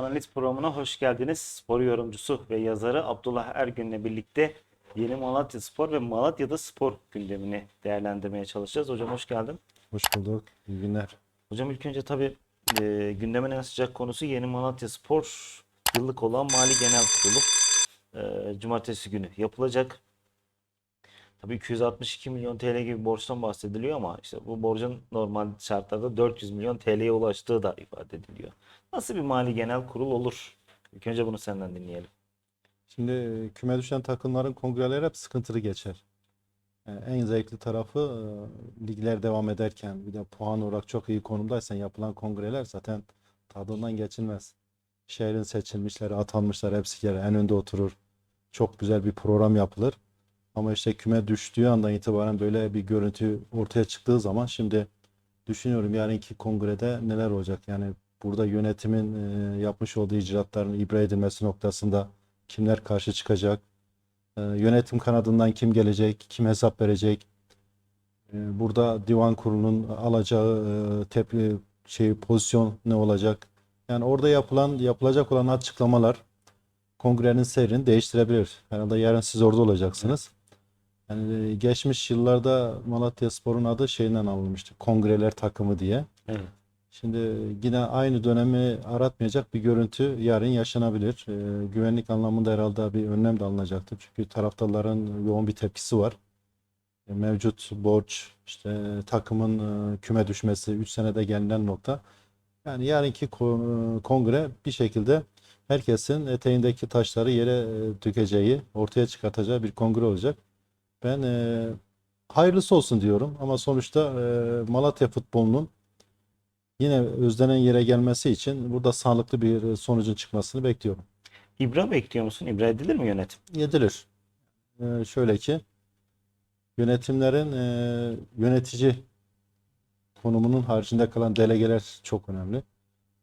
Analiz programına hoş geldiniz. Spor yorumcusu ve yazarı Abdullah Ergün'le birlikte Yeni Malatya Spor ve Malatya'da spor gündemini değerlendirmeye çalışacağız. Hocam hoş geldin. Hoş bulduk. İyi günler. Hocam ilk önce tabii e, gündemin en sıcak konusu Yeni Malatya Spor yıllık olan Mali Genel Kurulu. E, cumartesi günü yapılacak. Tabii 262 milyon TL gibi borçtan bahsediliyor ama işte bu borcun normal şartlarda 400 milyon TL'ye ulaştığı da ifade ediliyor. Nasıl bir mali genel kurul olur? İlk önce bunu senden dinleyelim. Şimdi e, küme düşen takımların kongreleri hep sıkıntılı geçer. E, En zevkli tarafı e, ligler devam ederken bir de puan olarak çok iyi konumdaysan yapılan kongreler zaten tadından geçilmez. Şehrin seçilmişleri, atanmışlar hepsi kere en önde oturur. Çok güzel bir program yapılır. Ama işte küme düştüğü andan itibaren böyle bir görüntü ortaya çıktığı zaman şimdi düşünüyorum yarınki kongrede neler olacak. Yani burada yönetimin e, yapmış olduğu icraatların ibra edilmesi noktasında kimler karşı çıkacak? E, yönetim kanadından kim gelecek? Kim hesap verecek? E, burada divan kurulunun alacağı tepki şey pozisyon ne olacak? Yani orada yapılan yapılacak olan açıklamalar kongrenin seyrini değiştirebilir. Herhalde yarın siz orada olacaksınız. Yani e, geçmiş yıllarda Malatya Spor'un adı şeyinden alınmıştı. Kongreler takımı diye. Evet. Şimdi yine aynı dönemi aratmayacak bir görüntü yarın yaşanabilir. Ee, güvenlik anlamında herhalde bir önlem de alınacaktır. Çünkü taraftarların yoğun bir tepkisi var. E, Mevcut borç, işte takımın e, küme düşmesi, 3 senede gelinen nokta. Yani yarınki ko- kongre bir şekilde herkesin eteğindeki taşları yere dökeceği, ortaya çıkartacağı bir kongre olacak. Ben e, hayırlısı olsun diyorum ama sonuçta e, Malatya futbolunun yine özlenen yere gelmesi için burada sağlıklı bir sonucun çıkmasını bekliyorum. İbra bekliyor musun? İbra edilir mi yönetim? Yedilir. Ee, şöyle ki yönetimlerin e, yönetici konumunun haricinde kalan delegeler çok önemli.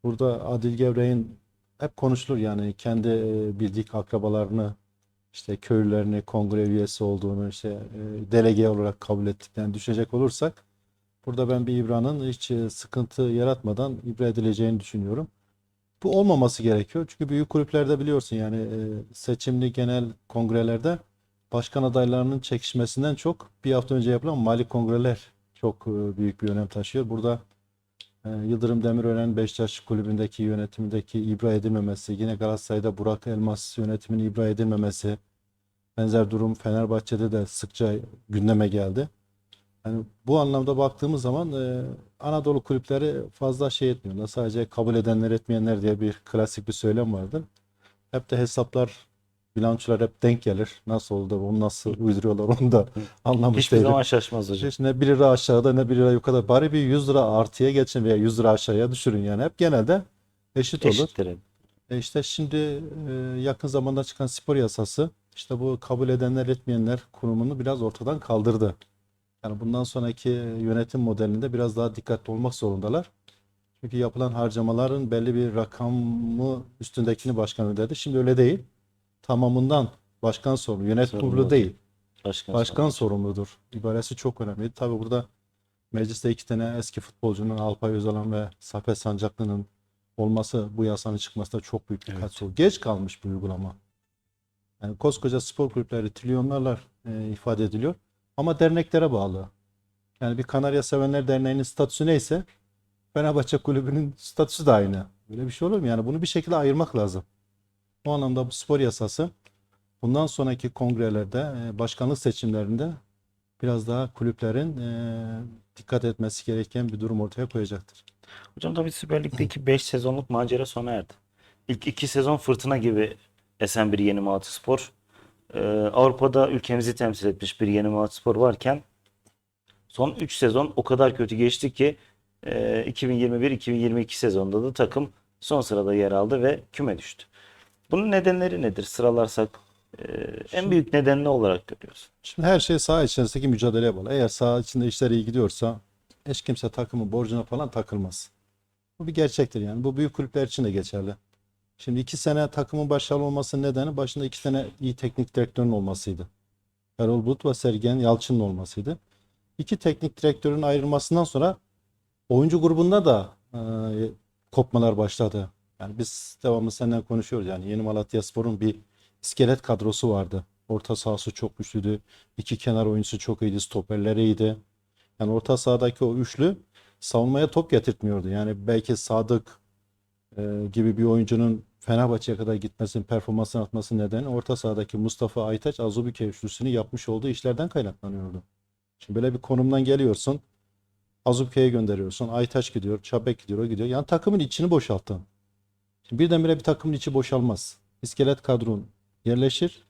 Burada Adil Gevrek'in hep konuşulur yani kendi e, bildik akrabalarını işte köylülerini kongre üyesi olduğunu işte e, delege olarak kabul ettiklerini düşünecek olursak burada ben bir İbra'nın hiç e, sıkıntı yaratmadan ibra edileceğini düşünüyorum. Bu olmaması gerekiyor. Çünkü büyük kulüplerde biliyorsun yani e, seçimli genel kongrelerde başkan adaylarının çekişmesinden çok bir hafta önce yapılan mali kongreler çok e, büyük bir önem taşıyor. Burada Yıldırım Demirören Beşiktaş kulübündeki yönetimindeki ibra edilmemesi, yine Galatasaray'da Burak Elmas yönetiminin ibra edilmemesi, benzer durum Fenerbahçe'de de sıkça gündeme geldi. Yani bu anlamda baktığımız zaman e, Anadolu kulüpleri fazla şey etmiyorlar. Sadece kabul edenler etmeyenler diye bir klasik bir söylem vardır. Hep de hesaplar, bilançolar hep denk gelir. Nasıl oldu, onu nasıl uyduruyorlar onu da anlamış Hiçbir değilim. zaman şaşmaz hocam. Ne 1 lira aşağıda ne 1 lira yukarıda. Bari bir 100 lira artıya geçin veya 100 lira aşağıya düşürün yani. Hep genelde eşit olur. Eşittir. E işte şimdi e, yakın zamanda çıkan spor yasası işte bu kabul edenler etmeyenler kurumunu biraz ortadan kaldırdı. Yani bundan sonraki yönetim modelinde biraz daha dikkatli olmak zorundalar. Çünkü yapılan harcamaların belli bir rakamı üstündekini başkan ödedi. Şimdi öyle değil. Tamamından başkan sorumlu. Yönetim Sorumlu. kurulu değil. Başkan, Başkan sorumludur. İbaresi çok önemli. Tabii burada mecliste iki tane eski futbolcunun Alpay Özalan ve Safet Sancaklı'nın olması bu yasanın çıkmasında çok büyük bir Evet. katkı. Geç kalmış bu uygulama. Yani koskoca spor kulüpleri trilyonlarla e, ifade ediliyor. Ama derneklere bağlı. Yani bir Kanarya Sevenler Derneği'nin statüsü neyse Fenerbahçe Kulübü'nün statüsü de aynı. Böyle bir şey olur mu? Yani bunu bir şekilde ayırmak lazım. O anlamda bu spor yasası bundan sonraki kongrelerde, e, başkanlık seçimlerinde biraz daha kulüplerin e, dikkat etmesi gereken bir durum ortaya koyacaktır. Hocam tabii Süper Lig'deki 5 sezonluk macera sona erdi. İlk 2 sezon fırtına gibi esen bir Yeni Malatyaspor. Ee, Avrupa'da ülkemizi temsil etmiş bir Yeni Malatyaspor varken son 3 sezon o kadar kötü geçti ki e, 2021-2022 sezonunda da takım son sırada yer aldı ve küme düştü. Bunun nedenleri nedir? Sıralarsak e, en büyük neden ne olarak görüyorsun? Şimdi her şey saha içerisindeki mücadeleye bağlı. Eğer saha içinde işler iyi gidiyorsa hiç kimse takımın borcuna falan takılmaz. Bu bir gerçektir yani. Bu büyük kulüpler için de geçerli. Şimdi iki sene takımın başarılı olmasının nedeni başında iki sene iyi teknik direktörün olmasıydı. Erol Bulut ve Sergen Yalçın'ın olmasıydı. İki teknik direktörün ayrılmasından sonra oyuncu grubunda da e, kopmalar başladı. Yani biz devamlı senden konuşuyoruz. Yani Yeni Malatyaspor'un bir iskelet kadrosu vardı. Orta sahası çok güçlüydü. İki kenar oyuncusu çok iyiydi. Stoperleri iyiydi. Yani orta sahadaki o üçlü savunmaya top getirtmiyordu. Yani belki Sadık e, gibi bir oyuncunun Fenerbahçe'ye kadar gitmesinin, performansını atması nedeni orta sahadaki Mustafa Aytaç, Azubuike üçlüsünün yapmış olduğu işlerden kaynaklanıyordu. Şimdi böyle bir konumdan geliyorsun. Azubike'ye gönderiyorsun. Aytaç gidiyor, Çabek gidiyor, o gidiyor. Yani takımın içini boşalttın. Şimdi birdenbire bir takımın içi boşalmaz. İskelet kadron yerleşir.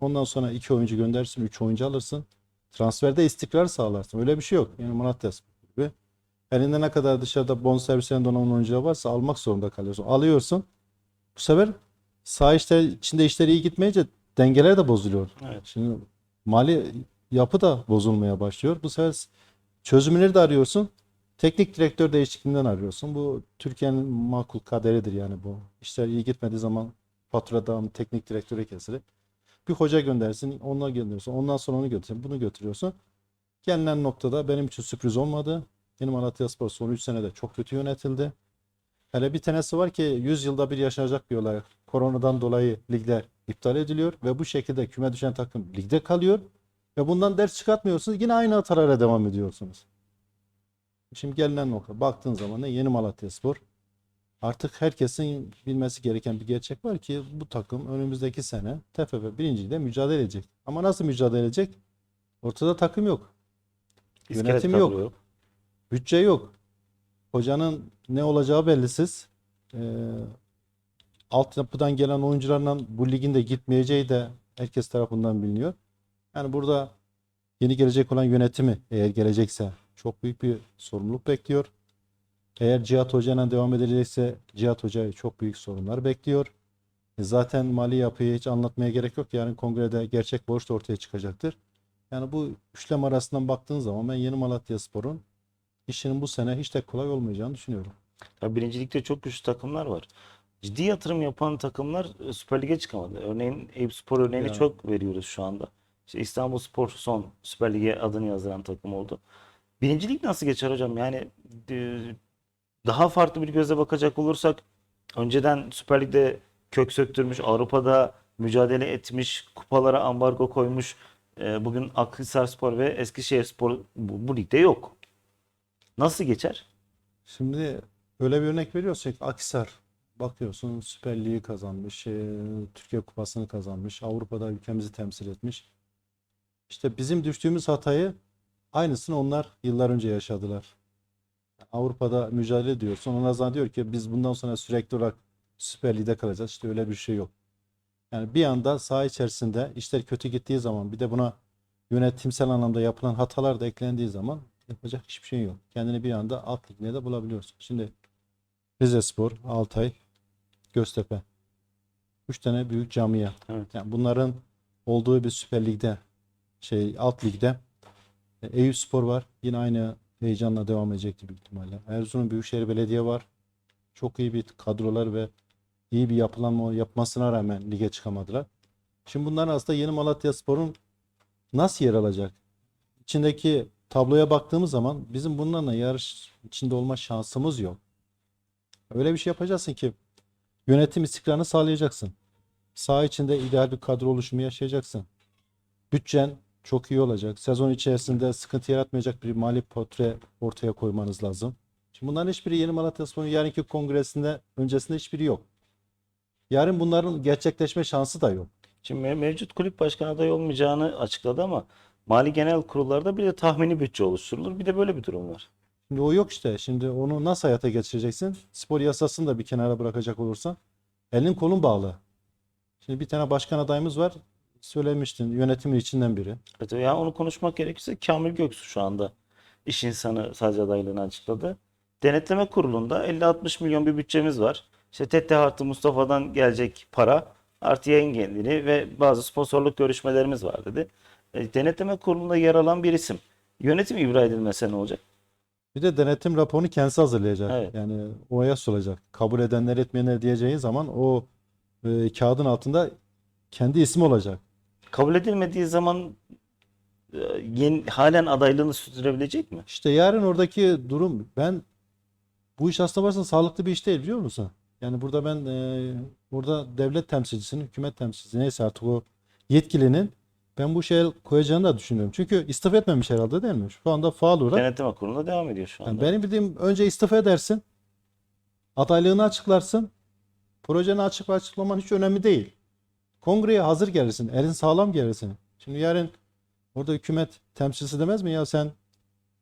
Ondan sonra iki oyuncu göndersin, üç oyuncu alırsın. Transferde istikrar sağlarsın. Öyle bir şey yok. Yani Malatyaspor gibi. Elinde ne kadar dışarıda bonservislerinde olan oyuncular varsa almak zorunda kalıyorsun. Alıyorsun. Bu sefer sağ işte, içinde işler iyi gitmeyince dengeler de bozuluyor. Evet. Şimdi mali yapı da bozulmaya başlıyor. Bu sefer çözümleri de arıyorsun. Teknik direktör değişikliğinden arıyorsun. Bu Türkiye'nin makul kaderidir yani bu. İşler iyi gitmediği zaman fatura devamı teknik direktöre kesilir. Bir hoca göndersin, onunla gönderiyorsun. Ondan sonra onu götürüyorsun, bunu götürüyorsun. Gelinen noktada benim için sürpriz olmadı. Benim Malatyaspor son 3 senede çok kötü yönetildi. Hele bir tanesi var ki 100 yılda bir yaşanacak bir olay. Koronadan dolayı ligler iptal ediliyor ve bu şekilde küme düşen takım ligde kalıyor. Ve bundan ders çıkartmıyorsunuz. Yine aynı hatalara devam ediyorsunuz. Şimdi gelinen nokta. Baktığın zaman ne? Yeni Malatyaspor. Artık herkesin bilmesi gereken bir gerçek var ki bu takım önümüzdeki sene TFF birinciliğinde mücadele edecek. Ama nasıl mücadele edecek? Ortada takım yok. İskelet Yönetim kadro yok. Bütçe yok. Hocanın ne olacağı bellisiz. Ee, altyapıdan gelen oyuncularla bu ligin de gitmeyeceği de herkes tarafından biliniyor. Yani burada yeni gelecek olan yönetimi eğer gelecekse çok büyük bir sorumluluk bekliyor. Eğer Cihat Hoca'yla devam edilecekse Cihat Hoca'yı çok büyük sorunlar bekliyor. E zaten mali yapıyı hiç anlatmaya gerek yok. Yarın kongrede gerçek borç da ortaya çıkacaktır. Yani bu üçlem arasından baktığın zaman ben Yeni Malatyaspor'un işinin bu sene hiç de kolay olmayacağını düşünüyorum. Ya birincilikte çok güçlü takımlar var. Ciddi yatırım yapan takımlar e, Süper Lig'e çıkamadı. Örneğin Eyüpspor örneğini Yani. çok veriyoruz şu anda. İşte İstanbulspor son Süper Lig'e adını yazdıran takım oldu. Birincilik nasıl geçer hocam? Yani e, daha farklı bir gözle bakacak olursak önceden Süper Lig'de kök söktürmüş, Avrupa'da mücadele etmiş, kupalara ambargo koymuş. e, Bugün Akhisarspor ve Eskişehirspor bu, bu ligde yok. Nasıl geçer? Şimdi öyle bir örnek veriyorsak Akhisar bakıyorsun Süper Lig'i kazanmış, e, Türkiye Kupası'nı kazanmış, Avrupa'da ülkemizi temsil etmiş. İşte bizim düştüğümüz hatayı aynısını onlar yıllar önce yaşadılar. Avrupa'da mücadele ediyorsun. Onlar zannediyor ki biz bundan sonra sürekli olarak Süper Lig'de kalacağız. İşte öyle bir şey yok. Yani bir anda saha içerisinde işler kötü gittiği zaman bir de buna yönetimsel anlamda yapılan hatalar da eklendiği zaman yapacak hiçbir şey yok. Kendini bir anda alt ligine de bulabiliyorsun. Şimdi Rizespor, Altay, Göztepe. Üç tane büyük camia. Evet. Yani bunların olduğu bir Süper Lig'de şey alt ligde e, Eyüpspor var. Yine aynı heyecanla devam edecekti büyük ihtimalle. Erzurum Büyükşehir Belediye var. Çok iyi bir kadrolar ve iyi bir yapılanma yapmasına rağmen lige çıkamadılar. Şimdi bunların aslında Yeni Malatyaspor'un nasıl yer alacak? İçindeki tabloya baktığımız zaman bizim bunlarla yarış içinde olma şansımız yok. Öyle bir şey yapacaksın ki yönetim istikrarını sağlayacaksın. Saha içinde ideal bir kadro oluşumu yaşayacaksın. Bütçen çok iyi olacak. Sezon içerisinde sıkıntı yaratmayacak bir mali portre ortaya koymanız lazım. Şimdi bunların hiçbiri Yeni Malatyaspor'un yarınki kongresinde öncesinde hiçbiri yok. Yarın bunların gerçekleşme şansı da yok. Şimdi me- mevcut kulüp başkan adayı olmayacağını açıkladı ama mali genel kurullarda bir de tahmini bütçe oluşturulur. Bir de böyle bir durum var. Şimdi o yok işte. Şimdi onu nasıl hayata geçireceksin? Spor yasasını da bir kenara bırakacak olursan elin kolun bağlı. Şimdi bir tane başkan adayımız var. Söylemiştin yönetimin içinden biri. Evet, yani onu konuşmak gerekirse Kamil Göksu şu anda iş insanı sadece adaylığını açıkladı. Denetleme kurulunda 50-60 milyon bir bütçemiz var. İşte Tete Artı Mustafa'dan gelecek para artı yayın geliri ve bazı sponsorluk görüşmelerimiz var dedi. E, denetleme kurulunda yer alan bir isim. Yönetim ibra edilmese ne olacak? Bir de denetim raporunu kendisi hazırlayacak. Evet. Yani OA'ya sunacak. Kabul edenler etmeyenler diyeceği zaman o e, kağıdın altında kendi ismi olacak. Kabul edilmediği zaman e, yeni, halen adaylığını sürdürebilecek mi? İşte yarın oradaki durum ben bu iş aslında varsa sağlıklı bir iş değil biliyor musun? Yani burada ben e, burada devlet temsilcisinin, hükümet temsilcisi neyse artık o yetkilinin ben bu şeye el koyacağını da düşünüyorum. Çünkü istifa etmemiş herhalde değil mi? Şu anda faal olarak. Denetleme kurulunda devam ediyor şu Yani anda. benim bildiğim önce istifa edersin. Adaylığını açıklarsın. Projeni açık açıklaman hiç önemli değil. Kongreye hazır gelirsin. Elin sağlam gelirsin. Şimdi yarın orada hükümet temsilcisi demez mi ya sen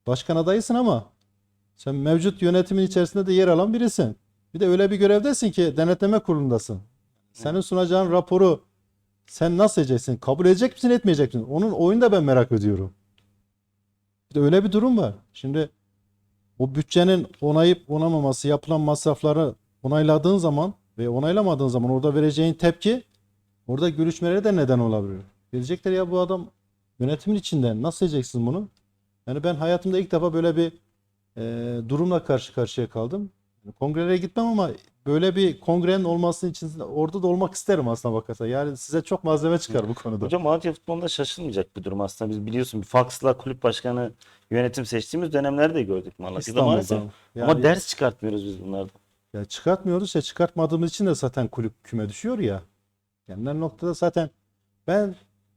başkan adayısın ama sen mevcut yönetimin içerisinde de yer alan birisin. Bir de öyle bir görevdesin ki denetleme kurulundasın. Senin sunacağın raporu sen nasıl edeceksin? Kabul edecek misin, etmeyecek misin? Onun oyunu da ben merak ediyorum. Bir de öyle bir durum var. Şimdi o bütçenin onayıp onamaması, yapılan masrafları onayladığın zaman ve onaylamadığın zaman orada vereceğin tepki orada görüşmelere de neden olabilir. Diyecekler ya bu adam yönetimin içinde nasıl edeceksin bunu? Yani ben hayatımda ilk defa böyle bir e, durumla karşı karşıya kaldım. Kongrelere gitmem ama böyle bir kongrenin olmasının için orada da olmak isterim aslına bakarsan. Yani size çok malzeme çıkar bu konuda. Hocam Malatya futbolunda şaşılmayacak bir durum aslında. Biz biliyorsun bir Fox'la kulüp başkanı yönetim seçtiğimiz dönemlerde de gördük Malatya'da maalesef. İstanbul'dan. Ama Yani- ders çıkartmıyoruz biz bunlardan. Ya çıkartmıyoruz ya çıkartmadığımız için de zaten kulüp küme düşüyor ya. Gelinen noktada zaten ben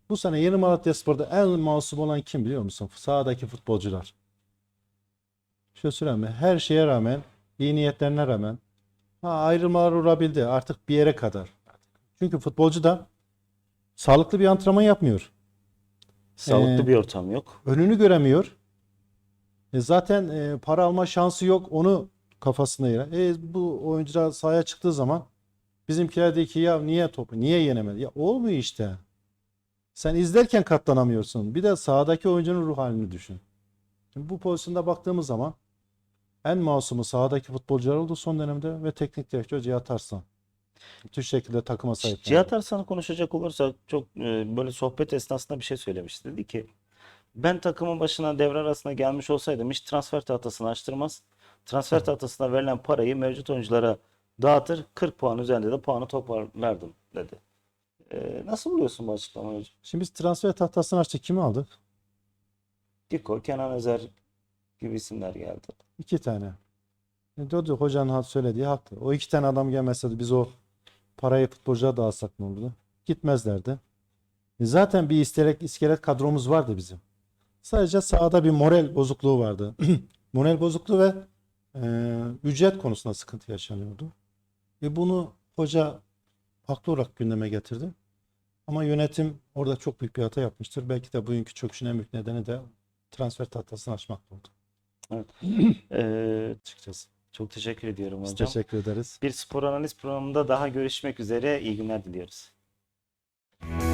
bu sene Yeni Malatyaspor'da en masum olan kim biliyor musun? Sahadaki futbolcular. Şöyle söyleyeyim mi? Her şeye rağmen, iyi niyetlerine rağmen ha, ayrılmalar olabildi artık bir yere kadar. Çünkü futbolcu da sağlıklı bir antrenman yapmıyor. Sağlıklı Ee, bir ortam yok. önünü göremiyor. E zaten e, para alma şansı yok. Onu kafasında yer. E, bu oyuncular sahaya çıktığı zaman bizimkiler de ki ya niye topu niye yenemedi? Ya olmuyor işte. Sen izlerken katlanamıyorsun. Bir de sahadaki oyuncunun ruh halini düşün. Şimdi bu pozisyonda baktığımız zaman en masumu sahadaki futbolcular oldu son dönemde ve teknik direktör Cihat Arslan. Bütün şekilde takıma sahip. Cihat Arslan'ı konuşacak olursak çok e, böyle sohbet esnasında bir şey söylemişti. Dedi ki ben takımın başına devre arasında gelmiş olsaydım hiç transfer tahtasını açtırmaz. Transfer tahtasına verilen parayı mevcut oyunculara dağıtır 40 puan üzerinde de puanı toparlardım dedi. E, nasıl buluyorsun bu açıklamayı hocam? Şimdi biz transfer tahtasını açtık. Kimi aldık? Diko, Kenan Özer gibi isimler geldi. İki tane. E, Dodo hocanın söylediği haklı. O iki tane adam gelmeseydi biz o parayı futbolcuya dağıtsak ne olurdu? Gitmezlerdi. E, zaten bir iskelek, iskelet kadromuz vardı bizim. Sadece sahada bir moral bozukluğu vardı. Moral bozukluğu ve e, ücret konusunda sıkıntı yaşanıyordu. Ve bunu hoca haklı olarak gündeme getirdi. Ama yönetim orada çok büyük bir hata yapmıştır. Belki de bugünkü çöküşün en büyük nedeni de transfer tahtasını açmak oldu Evet. Ee, çıkacağız. Çok teşekkür ediyorum hocam. Biz teşekkür ederiz. Bir spor analiz programında daha görüşmek üzere. İyi günler diliyoruz. Müzik